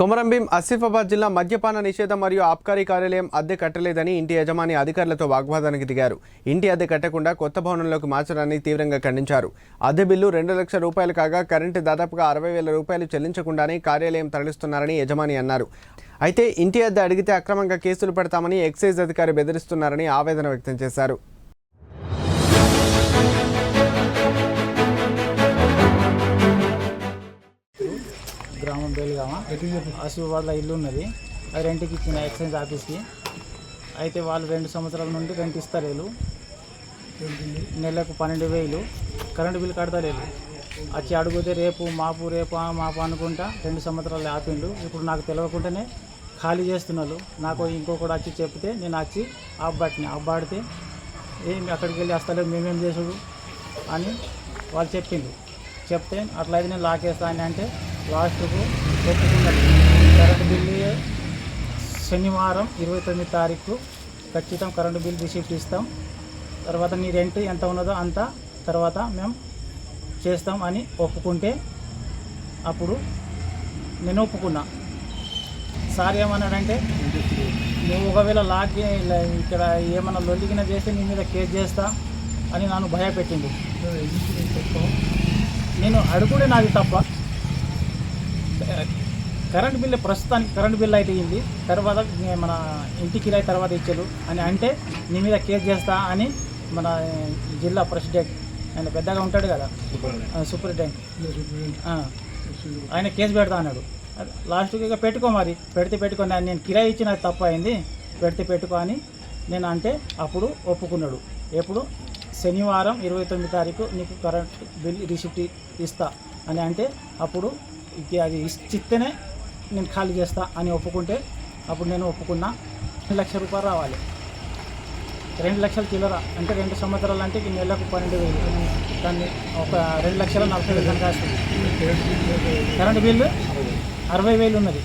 కొమరంభీం ఆసిఫాబాద్ జిల్లా మద్యపాన నిషేధం మరియు ఆబ్కారీ కార్యాలయం అద్దె కట్టలేదని ఇంటి యజమాని అధికారులతో వాగ్వాదానికి దిగారు. ఇంటి అద్దె కట్టకుండా కొత్త భవనంలోకి మార్చడాన్ని తీవ్రంగా ఖండించారు. అద్దె బిల్లు రెండు లక్షల రూపాయలు కాగా కరెంటు దాదాపుగా అరవై వేల రూపాయలు చెల్లించకుండానే కార్యాలయం తరలిస్తున్నారని యజమాని అన్నారు. అయితే ఇంటి అద్దె అడిగితే అక్రమంగా కేసులు పెడతామని ఎక్సైజ్ అధికారి బెదిరిస్తున్నారని ఆవేదన వ్యక్తం చేశారు. గ్రామం బేలుగామ ఆసిఫాబాద్లో ఇల్లు ఉన్నది. అది రెంట్కి ఇచ్చిన ఎక్సైజ్ ఆఫీస్కి అయితే వాళ్ళు రెండు సంవత్సరాల నుండి రెంట్ ఇస్తలేరు. నెలకు పన్నెండు వేలు. కరెంటు బిల్లు కడతలేరు. వచ్చి అడిగితే రేపు మాపు రేపు మాపు అనుకుంటా రెండు సంవత్సరాలు ఆపిండు. ఇప్పుడు నాకు తెలియకుండానే ఖాళీ చేస్తున్నారు. నాకు ఇంకొకటి వచ్చి చెప్తే నేను వచ్చి అబ్బాటిని అబ్బాడితే ఏం అక్కడికి వెళ్ళి వస్తలేదు మేమేం చేసుడు అని వాళ్ళు చెప్పిండు. చెప్తే అట్లయితే నేను లాకేస్తా అని అంటే లాస్ట్కు ఒప్పుకున్నది కరెంటు బిల్లు శనివారం ఇరవై తొమ్మిది తారీఖు ఖచ్చితం కరెంటు బిల్ రిసీప్ట్ ఇస్తాం. తర్వాత నీ రెంట్ ఎంత ఉన్నదో అంత తర్వాత మేము చేస్తాం అని ఒప్పుకుంటే అప్పుడు నేను ఒప్పుకున్నా. సార్ ఏమన్నాడంటే నువ్వు ఒకవేళ లాక్ ఇక్కడ ఏమన్నా లొల్లిగిన చేస్తే నీ మీద కేసు చేస్తా అని నన్ను భయపెట్టింది నేను అడుగుడే నాది తప్ప కరెంట్ బిల్లు ప్రస్తుతానికి కరెంట్ బిల్ అయితే అయింది తర్వాత మన ఇంటి కిరాయి తర్వాత ఇచ్చారు. అని అంటే నీ మీద కేసు చేస్తా అని మన జిల్లా ప్రెసిడెంట్ ఆయన పెద్దగా ఉంటాడు కదా సూపరింటెండెంట్. ఆయన కేసు పెడతా అన్నాడు. లాస్ట్కి ఇక పెట్టుకో మరి. పెడితే పెట్టుకో నేను కిరాయి ఇచ్చిన తప్పు అయింది. పెడితే పెట్టుకో అని నేను అంటే అప్పుడు ఒప్పుకున్నాడు. ఎప్పుడు? శనివారం ఇరవై తొమ్మిది తారీఖు నీకు కరెంట్ బిల్ రిసిప్ట్ ఇస్తా అని అంటే అప్పుడు అది ఇచ్చితేనే నేను ఖాళీ చేస్తా అని ఒప్పుకుంటే అప్పుడు నేను ఒప్పుకున్నా. రెండు లక్షల రూపాయలు రావాలి. రెండు లక్షల చిల్లర అంటే రెండు సంవత్సరాలు అంటే ఈ నెలకు పన్నెండు వేలు. దాన్ని ఒక రెండు లక్షల నలభై వేలు కనుక కరెంట్ బిల్లు అరవై వేలు ఉన్నది.